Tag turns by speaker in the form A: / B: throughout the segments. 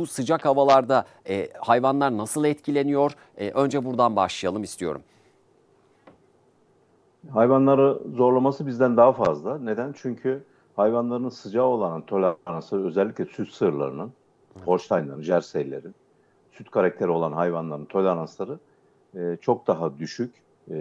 A: bu sıcak havalarda e, hayvanlar nasıl etkileniyor? E, önce buradan başlayalım istiyorum.
B: Hayvanları zorlaması bizden daha fazla. Neden? Çünkü hayvanların sıcağa olan toleransı özellikle süt sığırlarının, Holstein'ların, Jersey'lerin, süt karakteri olan hayvanların toleransları e, çok daha düşük. E,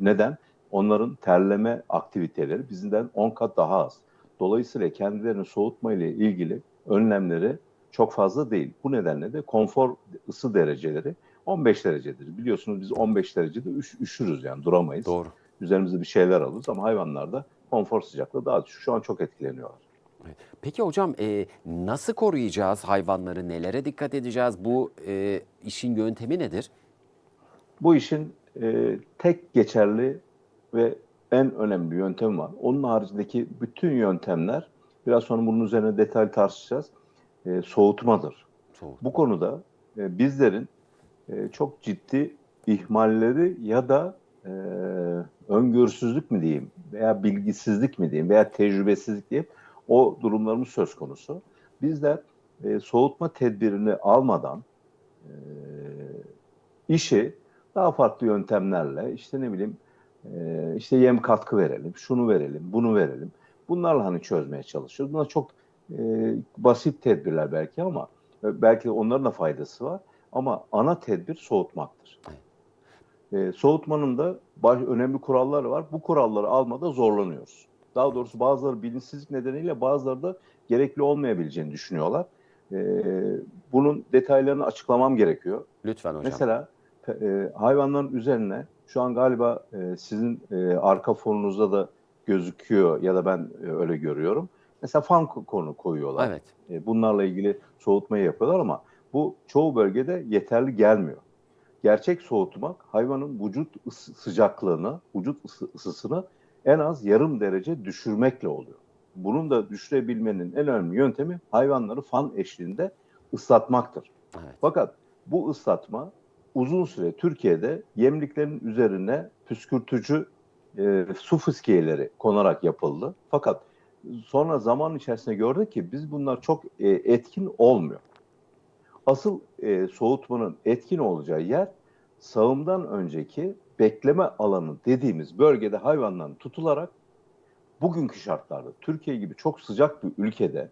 B: neden? Onların terleme aktiviteleri bizden 10 kat daha az. Dolayısıyla kendilerini soğutma ile ilgili önlemleri çok fazla değil. Bu nedenle de konfor ısı dereceleri 15 derecedir. Biliyorsunuz biz 15 derecede üş, üşürüz yani duramayız.
A: Doğru.
B: Üzerimize bir şeyler alırız ama hayvanlarda konfor sıcaklığı daha düşük. Şu an çok etkileniyorlar.
A: Peki hocam e, nasıl koruyacağız hayvanları? Nelere dikkat edeceğiz? Bu e, işin yöntemi nedir?
B: Bu işin e, tek geçerli ve en önemli yöntemi var. Onun haricindeki bütün yöntemler, biraz sonra bunun üzerine detaylı tartışacağız, e, soğutmadır.
A: Soğut.
B: Bu konuda e, bizlerin e, çok ciddi ihmalleri ya da e, öngörüsüzlük mü diyeyim veya bilgisizlik mi diyeyim veya tecrübesizlik diyeyim o durumlarımız söz konusu. Bizler e, soğutma tedbirini almadan e, işi daha farklı yöntemlerle işte ne bileyim e, işte yem katkı verelim, şunu verelim, bunu verelim. Bunlarla hani çözmeye çalışıyoruz. Bunlar çok e, basit tedbirler belki ama e, belki onların da faydası var. Ama ana tedbir soğutmaktır. E, soğutmanın da baş, önemli kuralları var. Bu kuralları almada zorlanıyoruz. Daha doğrusu bazıları bilinçsizlik nedeniyle bazıları da gerekli olmayabileceğini düşünüyorlar. E, bunun detaylarını açıklamam gerekiyor.
A: Lütfen hocam.
B: Mesela e, hayvanların üzerine şu an galiba e, sizin e, arka fonunuzda da gözüküyor ya da ben e, öyle görüyorum. Mesela fan konu koyuyorlar.
A: Evet.
B: E, bunlarla ilgili soğutmayı yapıyorlar ama bu çoğu bölgede yeterli gelmiyor. Gerçek soğutmak hayvanın vücut ısı, sıcaklığını, vücut ısı, ısısını en az yarım derece düşürmekle oluyor. Bunun da düşürebilmenin en önemli yöntemi hayvanları fan eşliğinde ıslatmaktır.
A: Evet.
B: Fakat bu ıslatma uzun süre Türkiye'de yemliklerin üzerine püskürtücü e, su fıskiyeleri konarak yapıldı. Fakat sonra zaman içerisinde gördük ki biz bunlar çok e, etkin olmuyor. Asıl e, soğutmanın etkin olacağı yer sağımdan önceki bekleme alanı dediğimiz bölgede hayvanların tutularak bugünkü şartlarda Türkiye gibi çok sıcak bir ülkede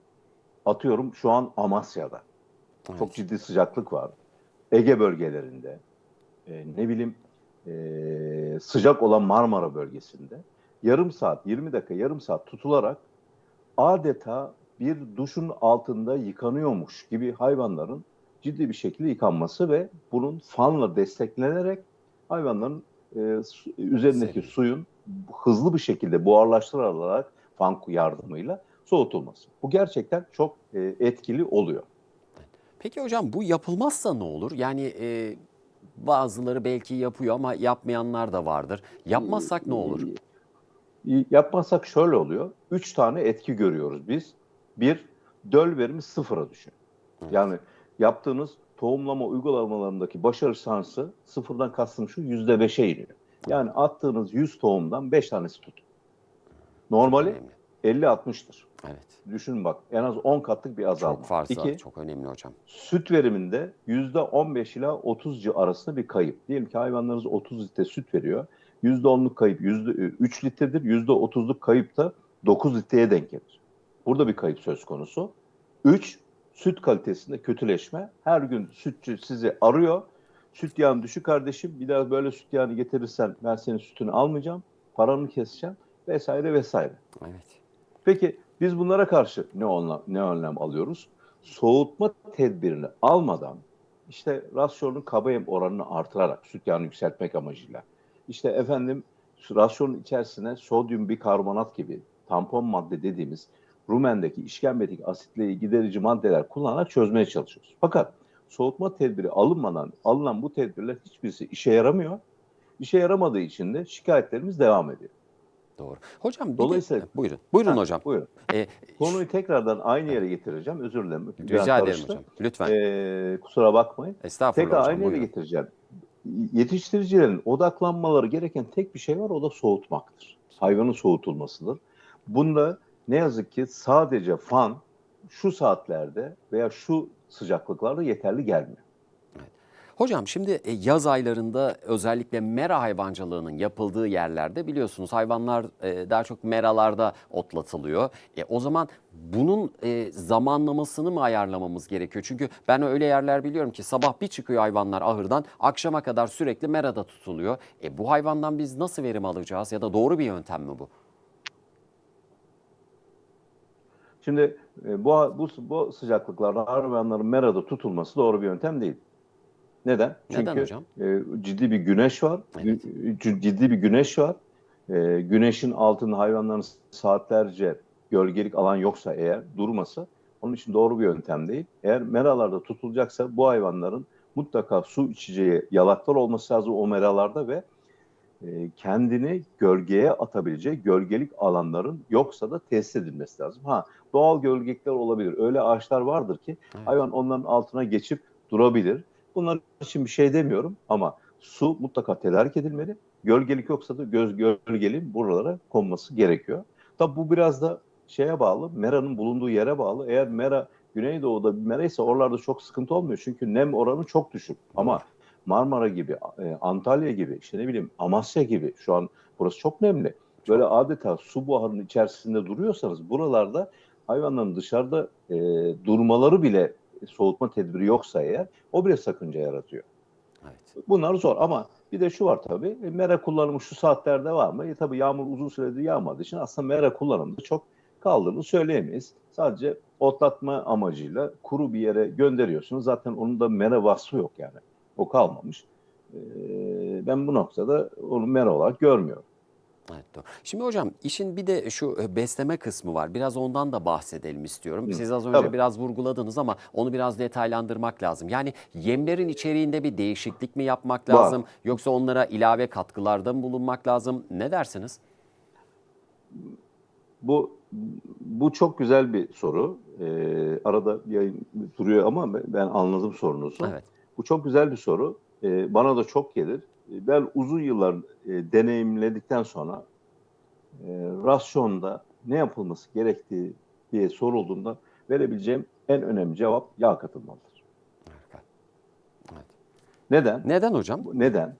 B: atıyorum şu an Amasya'da
A: Evet.
B: çok ciddi sıcaklık var. Ege bölgelerinde, e, ne bileyim e, sıcak olan Marmara bölgesinde yarım saat, 20 dakika, yarım saat tutularak adeta bir duşun altında yıkanıyormuş gibi hayvanların ciddi bir şekilde yıkanması ve bunun fanla desteklenerek hayvanların e, üzerindeki
A: Serin.
B: suyun hızlı bir şekilde buharlaştırılarak fan yardımıyla soğutulması. Bu gerçekten çok e, etkili oluyor.
A: Peki hocam bu yapılmazsa ne olur? Yani e, bazıları belki yapıyor ama yapmayanlar da vardır. Yapmazsak ne olur?
B: Y- Yapmazsak şöyle oluyor. Üç tane etki görüyoruz biz. Bir, döl verimi sıfıra düşüyor. Yani yaptığınız tohumlama uygulamalarındaki başarı şansı sıfırdan kastım şu yüzde beşe iniyor. Yani attığınız 100 tohumdan 5 tanesi tut. Normali
A: Önemli.
B: 50-60'tır.
A: Evet.
B: Düşünün bak en az 10 katlık bir azalma.
A: Çok fazla,
B: İki,
A: çok önemli hocam.
B: süt veriminde %15 ila 30 arasında bir kayıp. Diyelim ki hayvanlarınız 30 litre süt veriyor. %10'luk kayıp %3 litredir. %30'luk kayıp da 9 litreye denk gelir. Burada bir kayıp söz konusu. 3. Süt kalitesinde kötüleşme. Her gün sütçü sizi arıyor. Süt yağın düşük kardeşim. Bir daha böyle süt yağını getirirsen ben senin sütünü almayacağım. Paranı keseceğim. Vesaire vesaire.
A: Evet.
B: Peki biz bunlara karşı ne önlem, ne önlem alıyoruz? Soğutma tedbirini almadan işte rasyonun kaba yem oranını artırarak süt yağını yükseltmek amacıyla işte efendim rasyonun içerisine sodyum bikarbonat gibi tampon madde dediğimiz rumendeki işkembetik asitleri giderici maddeler kullanarak çözmeye çalışıyoruz. Fakat soğutma tedbiri alınmadan alınan bu tedbirler hiçbirisi işe yaramıyor. İşe yaramadığı için de şikayetlerimiz devam ediyor.
A: Doğru. Hocam bir de-
B: Dolayısıyla-
A: buyurun. Buyurun
B: Ha,
A: hocam.
B: Buyurun.
A: E,
B: Konuyu tekrardan aynı yere getireceğim. Özür dilerim.
A: Rica ederim
B: karıştı.
A: hocam. Lütfen.
B: Ee, kusura bakmayın.
A: Estağfurullah
B: Tekrar
A: hocam.
B: aynı yere
A: buyurun.
B: getireceğim. Yetiştiricilerin odaklanmaları gereken tek bir şey var. O da soğutmaktır. Hayvanın soğutulmasıdır. Bunda ne yazık ki sadece fan şu saatlerde veya şu sıcaklıklarda yeterli gelmiyor.
A: Hocam şimdi e, yaz aylarında özellikle mera hayvancılığının yapıldığı yerlerde biliyorsunuz hayvanlar e, daha çok meralarda otlatılıyor. E, o zaman bunun e, zamanlamasını mı ayarlamamız gerekiyor? Çünkü ben öyle yerler biliyorum ki sabah bir çıkıyor hayvanlar ahırdan akşama kadar sürekli merada tutuluyor. E, bu hayvandan biz nasıl verim alacağız ya da doğru bir yöntem mi bu?
B: Şimdi bu, bu, bu sıcaklıklarda hayvanların merada tutulması doğru bir yöntem değil. Neden?
A: Neden
B: Çünkü
A: hocam?
B: e, ciddi bir güneş var.
A: Evet.
B: Ciddi bir güneş var. E, güneşin altında hayvanların saatlerce gölgelik alan yoksa eğer durmasa onun için doğru bir yöntem değil. Eğer meralarda tutulacaksa bu hayvanların mutlaka su içeceği yalaklar olması lazım o meralarda ve e, kendini gölgeye atabileceği gölgelik alanların yoksa da tesis edilmesi lazım. Ha doğal gölgelikler olabilir. Öyle ağaçlar vardır ki
A: Evet.
B: hayvan onların altına geçip durabilir. Bunlar için bir şey demiyorum ama su mutlaka tedarik edilmeli. Gölgelik yoksa da göz gölgeliğin buralara konması gerekiyor. Tabi bu biraz da şeye bağlı, meranın bulunduğu yere bağlı. Eğer mera Güneydoğu'da bir mera ise oralarda çok sıkıntı olmuyor. Çünkü nem oranı çok düşük. Ama Marmara gibi, e, Antalya gibi, işte ne bileyim Amasya gibi şu an burası çok nemli. Böyle adeta su buharının içerisinde duruyorsanız buralarda hayvanların dışarıda e, durmaları bile soğutma tedbiri yoksa eğer o bile sakınca yaratıyor.
A: Evet.
B: Bunlar zor ama bir de şu var tabii. e, Mera kullanımı şu saatlerde var mı? E, tabii yağmur uzun süredir yağmadığı için aslında mera kullanımında çok kaldığını söyleyemeyiz. Sadece otlatma amacıyla kuru bir yere gönderiyorsunuz. Zaten onun da mera vasfı yok yani. O kalmamış. E, ben bu noktada onu mera olarak görmüyorum.
A: Evet, doğru. Şimdi hocam işin bir de şu e, besleme kısmı var. Biraz ondan da bahsedelim istiyorum.
B: Hı,
A: Siz az önce
B: tabii.
A: biraz vurguladınız ama onu biraz detaylandırmak lazım. Yani yemlerin içeriğinde bir değişiklik mi yapmak
B: Var.
A: lazım? Yoksa onlara ilave katkılarda mı bulunmak lazım? Ne dersiniz?
B: Bu bu çok güzel bir soru. Ee, arada yayın duruyor ama ben- ben anladım sorunuzu.
A: Evet.
B: Bu çok güzel bir soru. Ee, bana da çok gelir. Ee, Ben uzun yıllar e, deneyimledikten sonra e, rasyonda ne yapılması gerektiği diye sorulduğunda verebileceğim en önemli cevap yağ katılmalıdır.
A: Harika. Evet.
B: Neden?
A: Neden hocam?
B: Neden?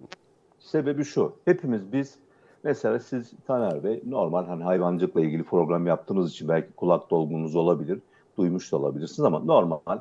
B: Sebebi şu. Hepimiz biz mesela siz Taner Bey normal hani hayvancılıkla ilgili program yaptığınız için belki kulak dolgunuz olabilir, duymuş da olabilirsiniz ama normal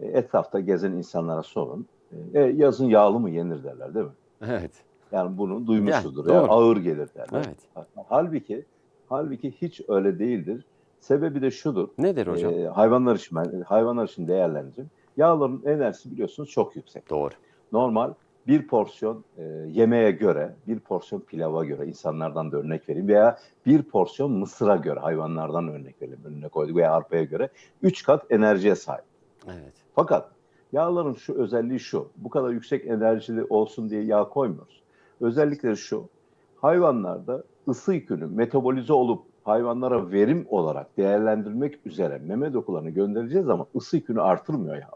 B: e, etrafta gezen insanlara sorun. E, yazın yağlı mı yenir derler değil mi?
A: Evet.
B: Yani bunu duymuşuzdur.
A: Yani, doğru.
B: ağır gelir derler.
A: Evet.
B: Halbuki halbuki hiç öyle değildir. Sebebi de şudur.
A: Nedir hocam?
B: E, hayvanlar için ben hayvanlar için değerlendireceğim. Yağların enerjisi biliyorsunuz çok yüksek
A: Doğru.
B: normal bir porsiyon e, yemeğe göre, bir porsiyon pilava göre insanlardan da örnek vereyim veya bir porsiyon mısıra göre hayvanlardan örnek verelim önüne koyduk veya arpaya göre 3 kat enerjiye sahip.
A: Evet.
B: Fakat yağların şu özelliği şu, bu kadar yüksek enerjili olsun diye yağ koymuyoruz. Özellikleri şu, hayvanlarda ısı yükünü metabolize olup hayvanlara verim olarak değerlendirmek üzere meme dokularını göndereceğiz ama ısı yükünü artırmıyor yağ.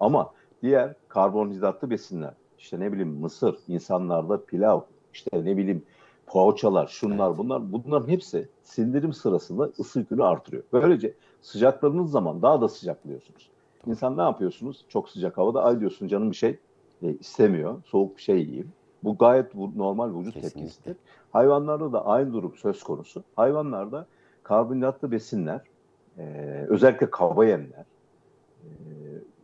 B: Ama diğer karbonhidratlı besinler, işte ne bileyim mısır, insanlarda pilav, işte ne bileyim poğaçalar, şunlar
A: Evet.
B: bunlar bunların hepsi sindirim sırasında ısı yükünü artırıyor. Böylece sıcakladığınız zaman daha da sıcaklıyorsunuz. İnsan ne yapıyorsunuz? Çok sıcak havada ay diyorsun canım bir şey e, istemiyor. Soğuk bir şey yiyeyim. Bu gayet bu- normal vücut
A: Kesinlikle.
B: tepkisidir. Hayvanlarda da aynı durum söz konusu. Hayvanlarda karbonhidratlı besinler, e, özellikle kaba yemler, e,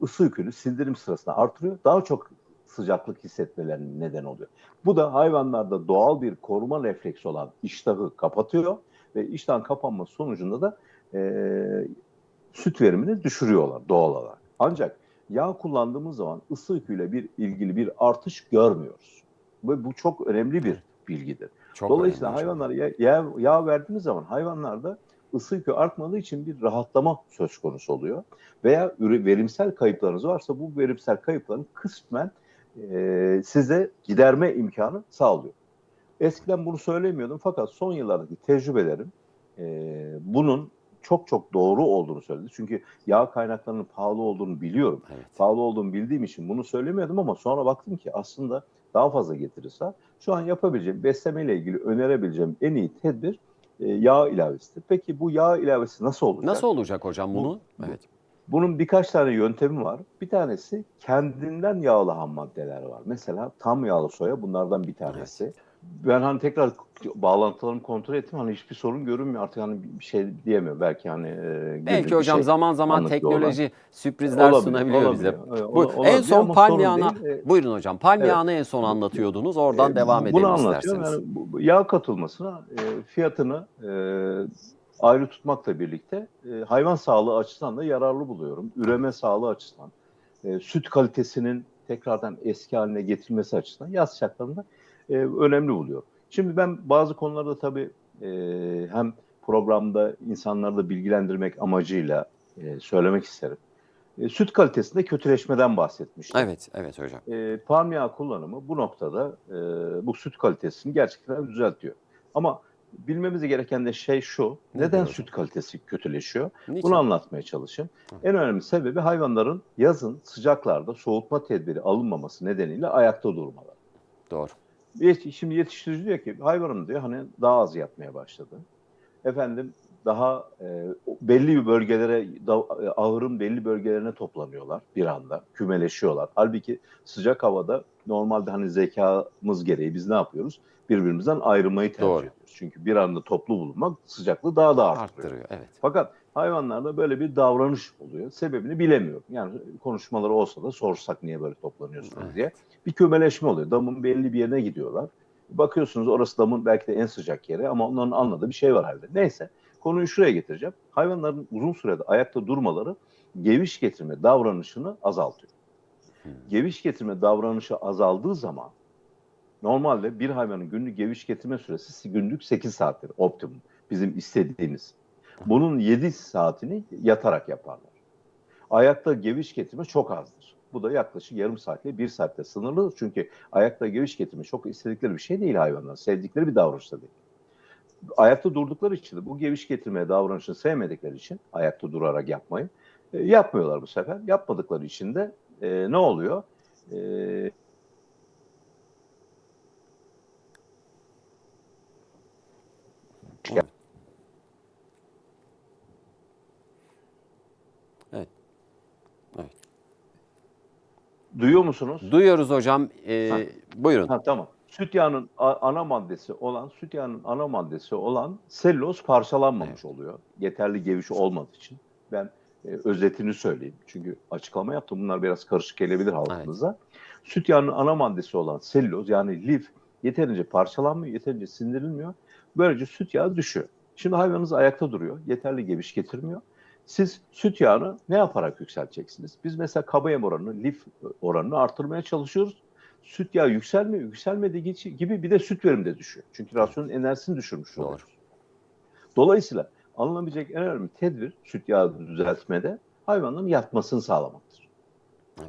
B: ısı yükünü sindirim sırasında artırıyor. Daha çok sıcaklık hissetmelerine neden oluyor. Bu da hayvanlarda doğal bir koruma refleksi olan iştahı kapatıyor ve iştahın kapanması sonucunda da e, süt verimini düşürüyorlar doğal olarak. Ancak yağ kullandığımız zaman ısı yüküyle bir ilgili bir artış görmüyoruz. Ve bu çok önemli bir bilgidir.
A: Çok
B: Dolayısıyla hayvanlara ya- yağ, yağ verdiğimiz zaman hayvanlarda ısı yükü artmadığı için bir rahatlama söz konusu oluyor. Veya verimsel kayıplarınız varsa bu verimsel kayıpların kısmen e, size giderme imkanı sağlıyor. Eskiden bunu söylemiyordum fakat son yıllardaki tecrübelerim e, bunun çok çok doğru olduğunu söyledi. Çünkü yağ kaynaklarının pahalı olduğunu biliyorum.
A: Evet.
B: Pahalı olduğunu bildiğim için bunu söylemiyordum ama sonra baktım ki aslında daha fazla getirirse şu an yapabileceğim, beslemeyle ilgili önerebileceğim en iyi tedbir e, yağ ilavesidir. Peki bu yağ ilavesi nasıl olacak?
A: Nasıl olacak hocam
B: Bu-
A: bunu?
B: bu-
A: Evet.
B: Bunun birkaç tane yöntemi var. Bir tanesi kendinden yağlı ham maddeler var. Mesela tam yağlı soya bunlardan bir tanesi. Ben hani tekrar bağlantılarımı kontrol ettim. Hani hiçbir sorun görünmüyor. Artık hani bir şey diyemiyorum. Belki hani e,
A: Belki hocam
B: şey
A: zaman zaman teknoloji sürprizler
B: Olabilir,
A: sunabiliyor bize.
B: olabilir.
A: Bu,
B: Ola-
A: en
B: olabilir
A: son
B: ama
A: palm
B: sorun
A: yağına,
B: değil. E,
A: buyurun hocam palm
B: evet.
A: en son anlatıyordunuz. Oradan
B: E,
A: devam edelim
B: Bunu
A: isterseniz.
B: Yani bu yağ katılmasına e, fiyatını e, ayrı tutmakla birlikte e, hayvan sağlığı açısından da yararlı buluyorum. Üreme sağlığı açısından, e, süt kalitesinin tekrardan eski haline getirilmesi açısından yaz şartlarında e, önemli buluyorum. Şimdi ben bazı konularda tabii e, hem programda insanları da bilgilendirmek amacıyla e, söylemek isterim. E, süt kalitesinde kötüleşmeden bahsetmiştim
A: Evet, evet hocam.
B: e, palm yağı kullanımı bu noktada e, bu süt kalitesini gerçekten düzeltiyor. Ama bilmemiz gereken de şey şu,
A: Ne
B: neden
A: diyor
B: süt kalitesi kötüleşiyor?
A: Niçin?
B: Bunu anlatmaya çalışayım. En önemli sebebi hayvanların yazın sıcaklarda soğutma tedbiri alınmaması nedeniyle ayakta durmaları.
A: Doğru.
B: Yet- Şimdi yetiştirici diyor ki hayvanım diyor hani daha az yatmaya başladı. Efendim daha e, belli bir bölgelere da, e, ahırın belli bölgelerine toplanıyorlar bir anda kümeleşiyorlar. Halbuki sıcak havada normalde hani zekamız gereği biz ne yapıyoruz? Birbirimizden ayrılmayı tercih
A: Doğru.
B: ediyoruz. Çünkü bir anda toplu bulunmak sıcaklığı daha da arttırıyor.
A: Arttırıyor. Evet.
B: Fakat hayvanlarda böyle bir davranış oluyor. Sebebini bilemiyorum. Yani konuşmaları olsa da sorsak niye böyle toplanıyorsunuz
A: Evet.
B: diye. Bir kümeleşme oluyor. Damın belli bir yerine gidiyorlar. Bakıyorsunuz orası damın belki de en sıcak yeri ama onların anladığı bir şey var halde. Neyse konuyu şuraya getireceğim. Hayvanların uzun sürede ayakta durmaları geviş getirme davranışını azaltıyor.
A: Hmm.
B: Geviş getirme davranışı azaldığı zaman normalde bir hayvanın günlük geviş getirme süresi günlük 8 saattir optimum. Bizim istediğimiz. Bunun 7 saatini yatarak yaparlar. Ayakta geviş getirme çok azdır. Bu da yaklaşık yarım saatle bir saatte sınırlı. Çünkü ayakta geviş getirme çok istedikleri bir şey değil hayvanlar. Sevdikleri bir davranış da değil. Ayakta durdukları için de bu geviş getirme davranışını sevmedikleri için ayakta durarak yapmayı e, yapmıyorlar bu sefer. Yapmadıkları için de e, ne oluyor? E,
A: Evet.
B: Duyuyor musunuz?
A: Duyuyoruz hocam. Ee,
B: Ha.
A: buyurun.
B: Ha, tamam. Süt yağının ana maddesi olan, süt yağının ana maddesi olan selüloz parçalanmamış oluyor. Yeterli geviş olmadığı için. Ben e, özetini söyleyeyim. Çünkü açıklama yaptım. Bunlar biraz karışık gelebilir halkımıza. Süt yağının ana maddesi olan selüloz yani lif yeterince parçalanmıyor, yeterince sindirilmiyor. Böylece süt yağı düşüyor. Şimdi hayvanınız ayakta duruyor. Yeterli geviş getirmiyor. Siz süt yağını ne yaparak yükselteceksiniz? Biz mesela kaba yem oranını, lif oranını artırmaya çalışıyoruz süt yağı yükselmiyor. Yükselmediği gibi- bir de süt verimi de düşüyor. Çünkü rasyonun enerjisini düşürmüş
A: Doğru.
B: oluyoruz. Dolayısıyla alınabilecek en önemli tedbir süt yağı düzeltmede hayvanların yatmasını sağlamaktır.
A: Evet.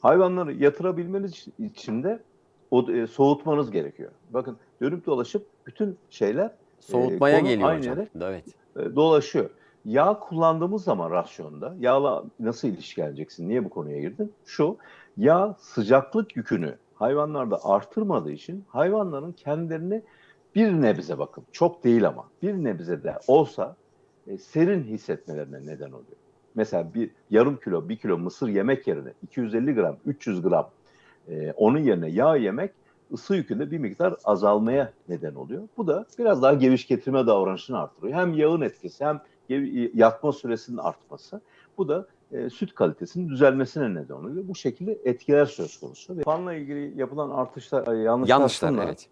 B: Hayvanları yatırabilmeniz için de o, e, soğutmanız gerekiyor. Bakın dönüp dolaşıp bütün şeyler
A: Soğutmaya
B: konu
A: geliyor
B: aynı
A: hocam.
B: yere-
A: Evet.
B: e, dolaşıyor. Yağ kullandığımız zaman rasyonda yağla nasıl ilişkileneceksin? Niye bu konuya girdin? Şu, yağ sıcaklık yükünü hayvanlarda artırmadığı için hayvanların kendilerini bir nebze bakın, çok değil ama bir nebze de olsa e, serin hissetmelerine neden oluyor. Mesela bir yarım kilo, bir kilo mısır yemek yerine 250 gram, 300 gram e, onun yerine yağ yemek ısı yükünde bir miktar azalmaya neden oluyor. Bu da biraz daha geviş getirme davranışını artırıyor. Hem yağın etkisi hem yatma süresinin artması. Bu da e, süt kalitesinin düzelmesine neden oluyor. Bu şekilde etkiler söz konusu. Ve fanla ilgili yapılan artışlar, e, yanlışlar,
A: Yanlışlar evet.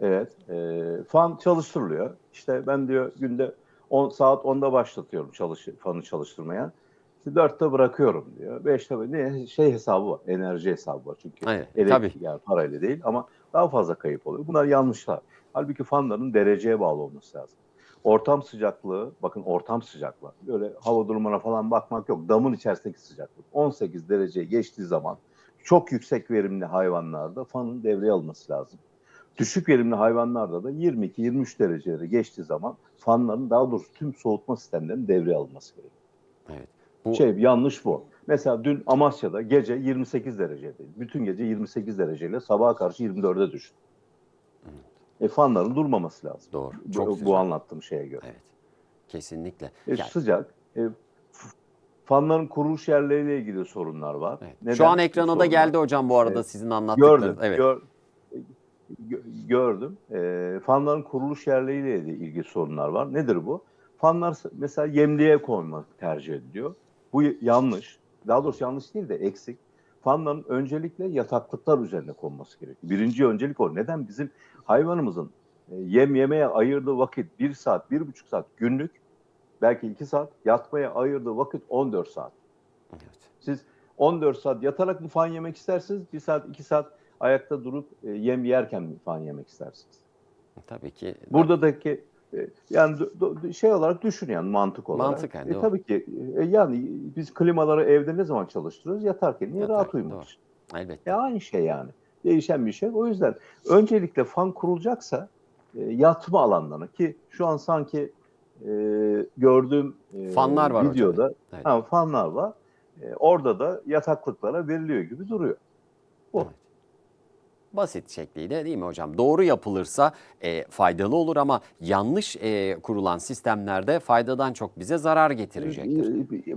B: Evet. E, fan çalıştırılıyor. İşte ben diyor günde 10 saat 10'da başlatıyorum çalış, fanı çalıştırmaya. İşte 4'te bırakıyorum diyor. 5'te ne şey hesabı var. Enerji hesabı var çünkü.
A: Evet,
B: Elektrik
A: tabii.
B: yani parayla değil ama daha fazla kayıp oluyor. Bunlar yanlışlar. Halbuki fanların dereceye bağlı olması lazım. Ortam sıcaklığı, bakın ortam sıcaklığı. Böyle hava durumuna falan bakmak yok. Damın içerisindeki sıcaklık. 18 dereceye geçtiği zaman çok yüksek verimli hayvanlarda fanın devreye alınması lazım. Düşük verimli hayvanlarda da 22-23 dereceleri geçtiği zaman fanların daha doğrusu tüm soğutma sistemlerinin devreye alınması gerekiyor.
A: Evet. Bu
B: Şey yanlış bu. Mesela dün Amasya'da gece 28 dereceydi. Bütün gece 28 dereceyle sabaha karşı 24'e düştü. E fanların durmaması lazım.
A: doğru.
B: Bu,
A: Çok
B: bu
A: sıcak.
B: anlattığım şeye göre.
A: Evet. Kesinlikle.
B: E,
A: Yani-
B: sıcak. E, fanların kuruluş yerleriyle ilgili sorunlar var.
A: Evet.
B: Neden
A: Şu an ekrana da
B: sorunlar?
A: geldi hocam bu arada sizin anlattıklarınız.
B: Gördüm,
A: Evet.
B: gör- gö- gördüm. Ee, fanların kuruluş yerleriyle ilgili sorunlar var. Nedir bu? Fanlar mesela yemliğe koymak tercih ediliyor. Bu yanlış. Daha doğrusu yanlış değil de eksik. Fanların öncelikle yataklıklar üzerine konması gerekiyor. Birinci öncelik o. Neden? Bizim hayvanımızın e, yem yemeye ayırdığı vakit bir saat, bir buçuk saat günlük, belki iki saat, yatmaya ayırdığı vakit 14 saat.
A: Evet.
B: Siz 14 saat yatarak mı fan yemek istersiniz? Bir saat, iki saat ayakta durup e, yem yerken mi fan yemek istersiniz?
A: Tabii ki.
B: Buradaki yani do- do- şey olarak düşün yani mantık olarak.
A: Mantık yani,
B: E,
A: doğru.
B: tabii ki e, yani biz klimaları evde ne zaman çalıştırıyoruz? Yatarken niye
A: Yatarken,
B: rahat uyumak için.
A: Elbette.
B: Ya aynı şey yani. Değişen bir şey. O yüzden öncelikle fan kurulacaksa e, yatma alanlarına ki şu an sanki e, gördüğüm e,
A: Fanlar var hocam.
B: videoda
A: Evet.
B: ha, fanlar var. E, orada da yataklıklara veriliyor gibi duruyor. Bu.
A: Evet. Basit şekliyle değil mi hocam? Doğru yapılırsa e, faydalı olur ama yanlış e, kurulan sistemlerde faydadan çok bize zarar getirecektir.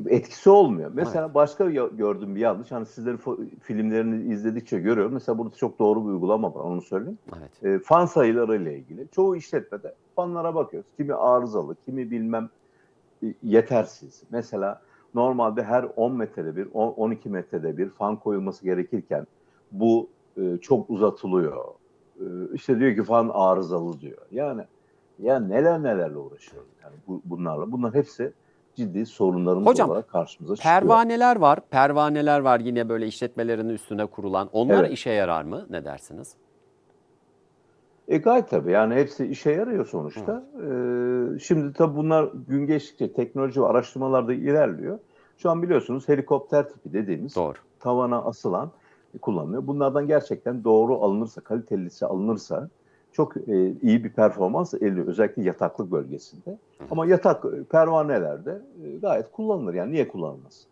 B: E, Etkisi olmuyor. Mesela başka ya- gördüğüm bir yanlış. Hani sizlerin filmlerini izledikçe görüyorum. Mesela burada çok doğru bir uygulama var. Onu söyleyeyim.
A: Evet.
B: E, fan sayıları ile ilgili. Çoğu işletmede fanlara bakıyoruz. Kimi arızalı, kimi bilmem e, yetersiz. Mesela normalde her 10 metrede bir, 10 12 metrede bir fan koyulması gerekirken bu e, çok uzatılıyor. E, işte diyor ki fan arızalı diyor. Yani ya neler nelerle uğraşıyoruz yani bu, bunlarla. Bunlar hepsi ciddi sorunlarımız
A: Hocam,
B: olarak karşımıza çıkıyor.
A: Pervaneler var. Pervaneler var yine böyle işletmelerin üstüne kurulan. Onlar
B: Evet.
A: işe yarar mı? Ne dersiniz?
B: E gayet tabii yani hepsi işe yarıyor sonuçta. Ee, şimdi tabii bunlar gün geçtikçe teknoloji ve araştırmalarda ilerliyor. Şu an biliyorsunuz helikopter tipi dediğimiz
A: Doğru.
B: tavana asılan kullanılıyor. Bunlardan gerçekten doğru alınırsa, kalitelisi alınırsa çok e, iyi bir performans elde. Özellikle yataklık bölgesinde. Ama yatak e, pervanelerde e, gayet kullanılır. Yani niye kullanılmaz?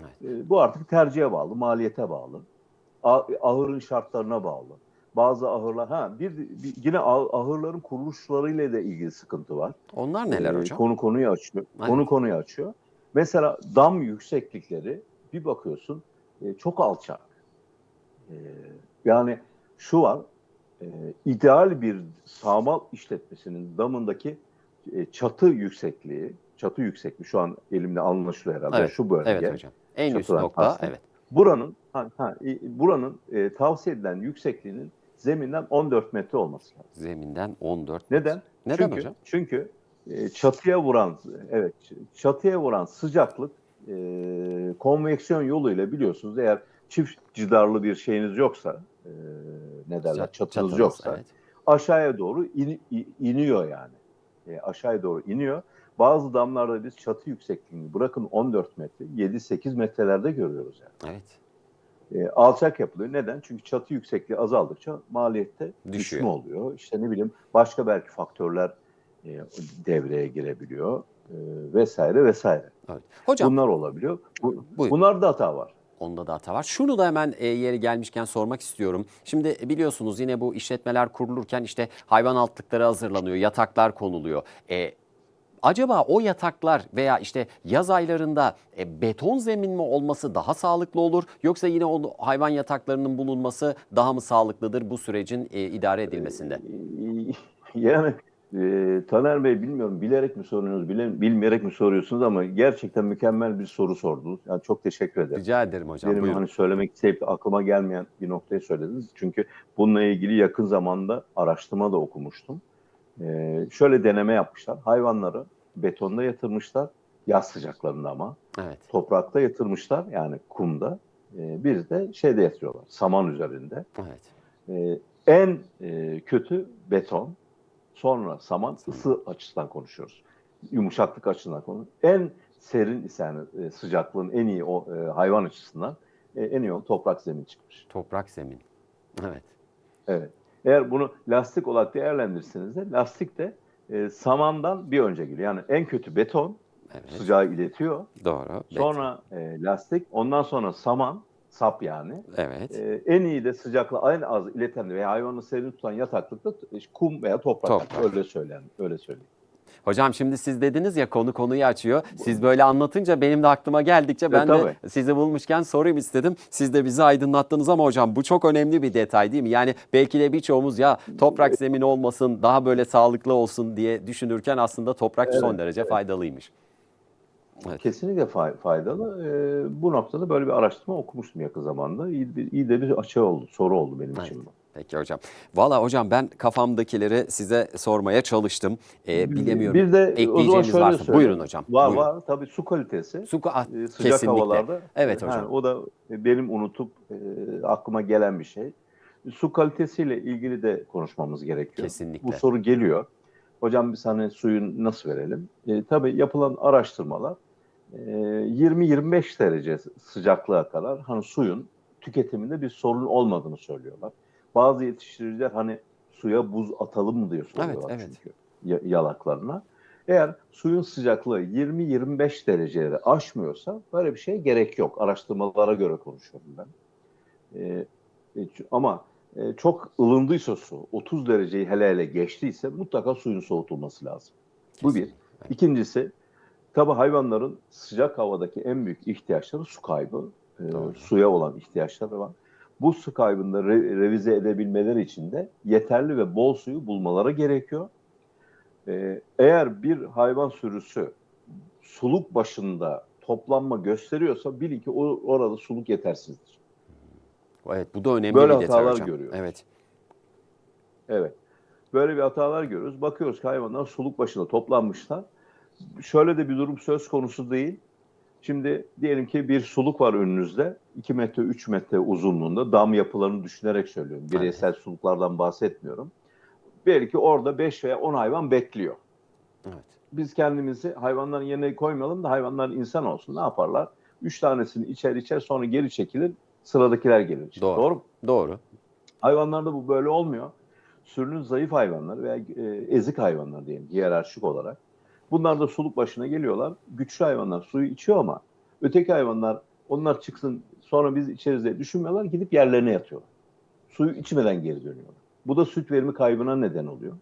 A: Evet.
B: E, bu artık tercihe bağlı, maliyete bağlı. A- ahırın şartlarına bağlı. Bazı ahırlar, ha bir, bir- yine ah- ahırların kuruluşlarıyla da ilgili sıkıntı var.
A: Onlar neler
B: Ee,
A: hocam?
B: Konu konuyu açıyor.
A: Aynen.
B: Konu konuyu açıyor. Mesela dam yükseklikleri bir bakıyorsun e, çok alçak. E, yani şu var, e, ideal bir sağmal işletmesinin damındaki e, çatı yüksekliği, çatı yüksekliği şu an elimde anlaşılıyor herhalde
A: Evet,
B: şu bölge.
A: Evet hocam. En üst nokta
B: kastım.
A: evet.
B: Buranın ha, ha, buranın e, tavsiye edilen yüksekliğinin zeminden 14 metre olması lazım.
A: Zeminden 14.
B: Neden?
A: Neden
B: çünkü,
A: hocam?
B: Çünkü e, çatıya vuran evet çatıya vuran sıcaklık e, konveksiyon yoluyla biliyorsunuz eğer çift cidarlı bir şeyiniz yoksa e, ne derler
A: Çat-
B: çatınız
A: çatınız,
B: yoksa
A: evet.
B: aşağıya doğru in- iniyor yani. E, aşağıya doğru iniyor. Bazı damlarda biz çatı yüksekliğini bırakın 14 metre 7-8 metrelerde görüyoruz yani.
A: Evet.
B: E, alçak yapılıyor. Neden? Çünkü çatı yüksekliği azaldıkça maliyette düşme oluyor. İşte ne bileyim başka belki faktörler e, devreye girebiliyor e, vesaire vesaire.
A: evet. Hocam
B: Bunlar olabiliyor. Bu,
A: Buyurun.
B: bunlarda hata var.
A: Onda da hata var. Şunu da hemen e, yeri gelmişken sormak istiyorum. Şimdi biliyorsunuz yine bu işletmeler kurulurken işte hayvan altlıkları hazırlanıyor, yataklar konuluyor. E, acaba o yataklar veya işte yaz aylarında e, beton zemin mi olması daha sağlıklı olur? Yoksa yine o hayvan yataklarının bulunması daha mı sağlıklıdır bu sürecin e, idare edilmesinde?
B: E, Yani e, Taner Bey bilmiyorum bilerek mi soruyorsunuz, bile, bilmeyerek mi soruyorsunuz ama gerçekten mükemmel bir soru sordunuz. Yani çok teşekkür ederim.
A: Rica ederim hocam.
B: Benim
A: buyurun.
B: hani söylemek isteyip aklıma gelmeyen bir noktayı söylediniz. Çünkü bununla ilgili yakın zamanda araştırma da okumuştum. Ee, şöyle deneme yapmışlar. Hayvanları betonda yatırmışlar. Yaz sıcaklarında ama.
A: Evet.
B: Toprakta yatırmışlar yani kumda. Ee, bir de şeyde yatırıyorlar. Saman üzerinde.
A: Evet.
B: Ee, en e, kötü beton. Sonra saman ısı açısından konuşuyoruz. Yumuşaklık açısından konuşuyoruz. En serin ise yani e, sıcaklığın en iyi o e, hayvan açısından e, en iyi o toprak zemin çıkmış.
A: Toprak zemin. Evet.
B: Evet. Eğer bunu lastik olarak değerlendirirseniz de lastik de e, samandan bir önce geliyor. Yani en kötü beton
A: Evet.
B: sıcağı iletiyor.
A: Doğru.
B: Sonra e, lastik, ondan sonra saman, sap yani.
A: Evet.
B: E, en iyi de sıcaklığı en az ileten veya hayvanı serin tutan yataklıkta t- kum veya toprak.
A: Toprak.
B: Öyle söyleyen, öyle söyleyeyim.
A: Hocam şimdi siz dediniz ya konu konuyu açıyor. Siz böyle anlatınca benim de aklıma geldikçe ben de
B: tabii.
A: sizi bulmuşken sorayım istedim. Siz de bizi aydınlattınız ama hocam bu çok önemli bir detay değil mi? Yani belki de birçoğumuz ya toprak zemin olmasın daha böyle sağlıklı olsun diye düşünürken aslında toprak son derece faydalıymış. Evet.
B: Kesinlikle fay- faydalı. Ee, bu noktada böyle bir araştırma okumuştum yakın zamanda. İyi, bir- iyi de bir açı oldu, soru oldu benim için bu.
A: Peki hocam. Valla hocam ben kafamdakileri size sormaya çalıştım. Ee, bilemiyorum.
B: Bir de
A: Ekleyeceğiniz varsa.
B: söyleyeyim.
A: Buyurun hocam.
B: Var
A: buyurun.
B: var tabii su kalitesi.
A: Su ah,
B: e, sıcak
A: kesinlikle.
B: havalarda.
A: Evet hocam.
B: ha, o da benim unutup e, aklıma gelen bir şey. Su kalitesiyle ilgili de konuşmamız gerekiyor.
A: Kesinlikle.
B: Bu soru geliyor. Hocam biz hani suyun nasıl verelim? E, tabii yapılan araştırmalar 20-25 derece sıcaklığa kadar hani suyun tüketiminde bir sorun olmadığını söylüyorlar. Bazı yetiştiriciler hani suya buz atalım mı diye soruyorlar
A: Evet,
B: çünkü ya- yalaklarına. Eğer suyun sıcaklığı 20-25 dereceleri aşmıyorsa böyle bir şeye gerek yok. Araştırmalara göre konuşuyorum ben. Ee, e, ama e, çok ılındıysa su, 30 dereceyi hele hele geçtiyse mutlaka suyun soğutulması lazım. Bu bir.
A: Kesinlikle.
B: İkincisi, tabii hayvanların sıcak havadaki en büyük ihtiyaçları su kaybı.
A: Doğru.
B: suya olan ihtiyaçları var. Bu su kaybını re- revize edebilmeleri için de yeterli ve bol suyu bulmaları gerekiyor. Ee, eğer bir hayvan sürüsü suluk başında toplanma gösteriyorsa bilin ki orada suluk yetersizdir.
A: Evet bu da önemli
B: Böyle
A: bir detay
B: hatalar
A: hocam.
B: görüyoruz.
A: Evet.
B: Evet. Böyle bir hatalar görüyoruz. Bakıyoruz ki hayvanlar suluk başında toplanmışlar. Şöyle de bir durum söz konusu değil. Şimdi diyelim ki bir suluk var önünüzde. 2 metre, 3 metre uzunluğunda. Dam yapılarını düşünerek söylüyorum. Bireysel suluklardan bahsetmiyorum. Belki orada 5 veya 10 hayvan bekliyor.
A: Evet.
B: Biz kendimizi hayvanların yerine koymayalım da hayvanlar insan olsun. Ne yaparlar? 3 tanesini içer içer sonra geri çekilir. Sıradakiler gelir.
A: Doğru.
B: Doğru mu?
A: Doğru.
B: Hayvanlarda bu böyle olmuyor. Sürünün zayıf hayvanları veya e, ezik hayvanlar diyelim hiyerarşik olarak. Bunlar da suluk başına geliyorlar. Güçlü hayvanlar suyu içiyor ama öteki hayvanlar onlar çıksın sonra biz içeriz diye düşünmüyorlar. Gidip yerlerine yatıyorlar. Suyu içmeden geri dönüyorlar. Bu da süt verimi kaybına neden oluyor.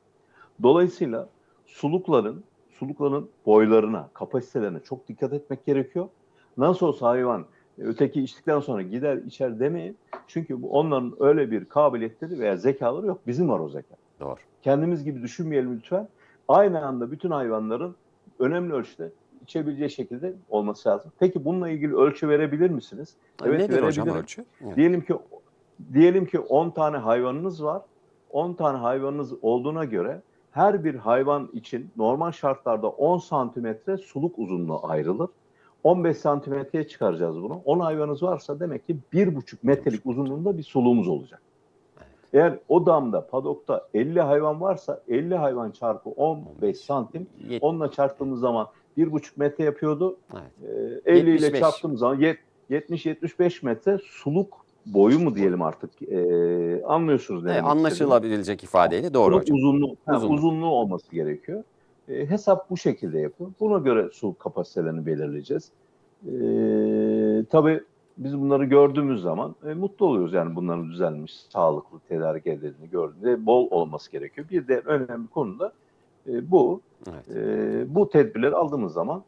B: Dolayısıyla sulukların sulukların boylarına, kapasitelerine çok dikkat etmek gerekiyor. Nasıl olsa hayvan e, öteki içtikten sonra gider içer demeyin. Çünkü bu onların öyle bir kabiliyetleri veya zekaları yok. Bizim var o zeka.
A: Doğru.
B: Kendimiz gibi düşünmeyelim lütfen. Aynı anda bütün hayvanların önemli ölçüde içebileceği şekilde olması lazım. Peki bununla ilgili ölçü verebilir misiniz? Evet,
A: Nedir hocam
B: verebilirim.
A: ölçü? Evet.
B: Diyelim ki diyelim ki 10 tane hayvanınız var. 10 tane hayvanınız olduğuna göre her bir hayvan için normal şartlarda 10 santimetre suluk uzunluğu ayrılır. 15 santimetreye çıkaracağız bunu. 10 hayvanınız varsa demek ki 1,5 metrelik uzunluğunda bir suluğumuz olacak. Eğer o damda, padokta 50 hayvan varsa 50 hayvan çarpı 15 santim onunla çarptığımız zaman 1,5 metre yapıyordu.
A: Evet.
B: Ee, 50 ile
A: 75.
B: çarptığımız zaman yet- 70-75 metre suluk boyu mu diyelim artık Ee, anlıyorsunuz ne
A: Evet, anlaşılabilecek ifadeyle doğru
B: Suluk
A: hocam.
B: uzunluğu, ha,
A: Uzunluk.
B: uzunluğu olması gerekiyor. Ee, hesap bu şekilde yapıyor. Buna göre su kapasitelerini belirleyeceğiz. Ee, tabii biz bunları gördüğümüz zaman e, mutlu oluyoruz yani bunların düzenlenmiş, sağlıklı tedarik edildiğini gördüğünde bol olması gerekiyor. Bir de önemli konu da e, bu.
A: Evet.
B: Ee, bu tedbirleri aldığımız zaman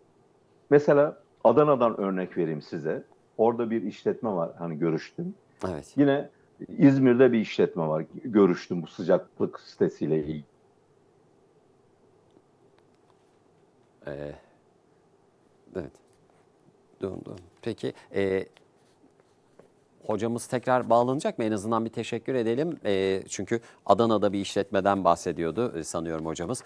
B: mesela Adana'dan örnek vereyim size. Orada bir işletme var hani görüştüm.
A: Evet.
B: Yine İzmir'de bir işletme var. Görüştüm bu sıcaklık sitesiyle ilgili.
A: Ee, evet. Dön, dön. Peki e, hocamız tekrar bağlanacak mı? En azından bir teşekkür edelim. E, çünkü Adana'da bir işletmeden bahsediyordu e, sanıyorum hocamız.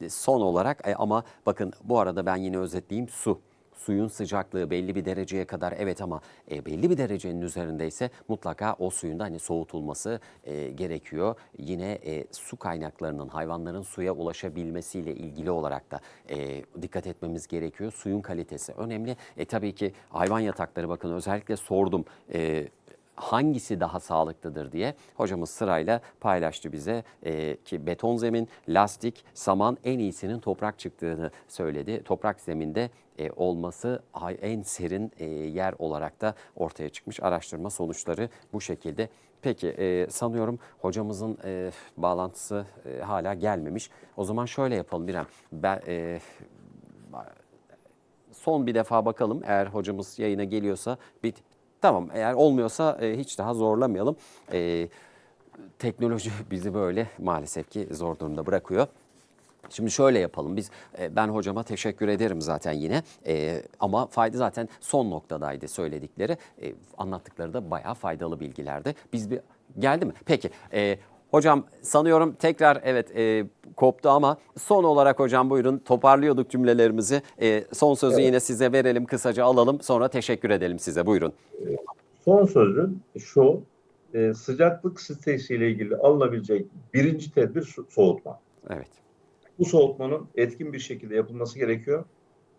A: E, son olarak e, ama bakın bu arada ben yine özetleyeyim su. Suyun sıcaklığı belli bir dereceye kadar evet ama e, belli bir derecenin üzerindeyse mutlaka o suyun da hani soğutulması e, gerekiyor. Yine e, su kaynaklarının hayvanların suya ulaşabilmesiyle ilgili olarak da e, dikkat etmemiz gerekiyor. Suyun kalitesi önemli. E, tabii ki hayvan yatakları bakın özellikle sordum. E, hangisi daha sağlıklıdır diye hocamız sırayla paylaştı bize E, ki beton zemin, lastik, saman en iyisinin toprak çıktığını söyledi. Toprak zeminde e, olması en serin e, yer olarak da ortaya çıkmış araştırma sonuçları bu şekilde. Peki e, sanıyorum hocamızın e, bağlantısı e, hala gelmemiş. O zaman şöyle yapalım İrem. Ben, e, son bir defa bakalım eğer hocamız yayına geliyorsa. Bir, tamam eğer olmuyorsa e, hiç daha zorlamayalım. E, teknoloji bizi böyle maalesef ki zor durumda bırakıyor. Şimdi şöyle yapalım biz e, ben hocama teşekkür ederim zaten yine E, ama fayda zaten son noktadaydı söyledikleri E, anlattıkları da bayağı faydalı bilgilerdi. Biz bir geldi mi? Peki e, hocam sanıyorum tekrar evet e, koptu ama son olarak hocam buyurun toparlıyorduk cümlelerimizi E, son sözü yine size verelim kısaca alalım sonra teşekkür edelim size buyurun.
B: Son sözüm şu, e, sıcaklık stresiyle ilgili alınabilecek birinci tedbir soğutma.
A: Evet
B: Bu soğutmanın etkin bir şekilde yapılması gerekiyor.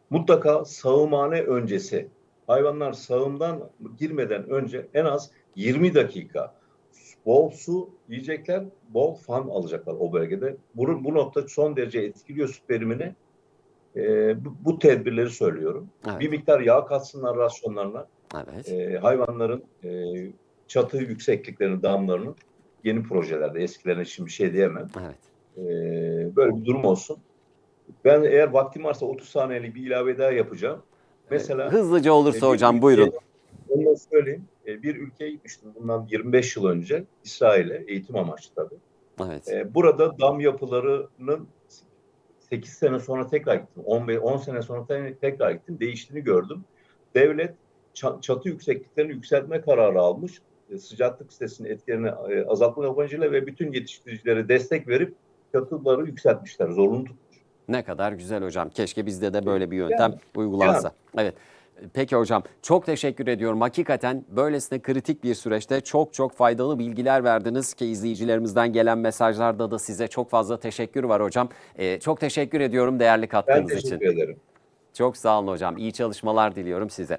B: Mutlaka sağımhane öncesi, hayvanlar sağımdan girmeden önce en az 20 dakika bol su yiyecekler, bol fan alacaklar o bölgede. Bu, bu nokta son derece etkiliyor süt verimini. E, bu, bu tedbirleri söylüyorum.
A: Evet.
B: Bir miktar yağ katsınlar rasyonlarına.
A: evet
B: e, hayvanların e, çatı yüksekliklerini, damlarının yeni projelerde, eskilerine şimdi bir şey diyemem.
A: evet
B: E, böyle bir durum olsun. Ben eğer vaktim varsa 30 saniyelik bir ilave daha yapacağım. Mesela
A: hızlıca olursa
B: e,
A: hocam buyurun.
B: Onu da söyleyeyim. E, bir ülkeye gitmiştim bundan 25 yıl önce. İsrail'e, eğitim amaçlı tabii.
A: Evet
B: E, burada dam yapılarının 8 sene sonra tekrar gittim. 10, 10 sene sonra te- tekrar gittim. Değiştiğini gördüm. Devlet ça- çatı yüksekliklerini yükseltme kararı almış. E, sıcaklık sitesinin etkilerini azaltma amacıyla ve bütün yetiştiricilere destek verip çatıları yükseltmişler. Zorunlu tutmuş.
A: Ne kadar güzel hocam. Keşke bizde de böyle bir yöntem uygulansa. Evet. Peki hocam çok teşekkür ediyorum. Hakikaten böylesine kritik bir süreçte çok çok faydalı bilgiler verdiniz ki izleyicilerimizden gelen mesajlarda da size çok fazla teşekkür var hocam. Ee, çok teşekkür ediyorum değerli
B: Ben
A: katkınız için.
B: teşekkür ederim.
A: Çok sağ olun hocam. İyi çalışmalar diliyorum size.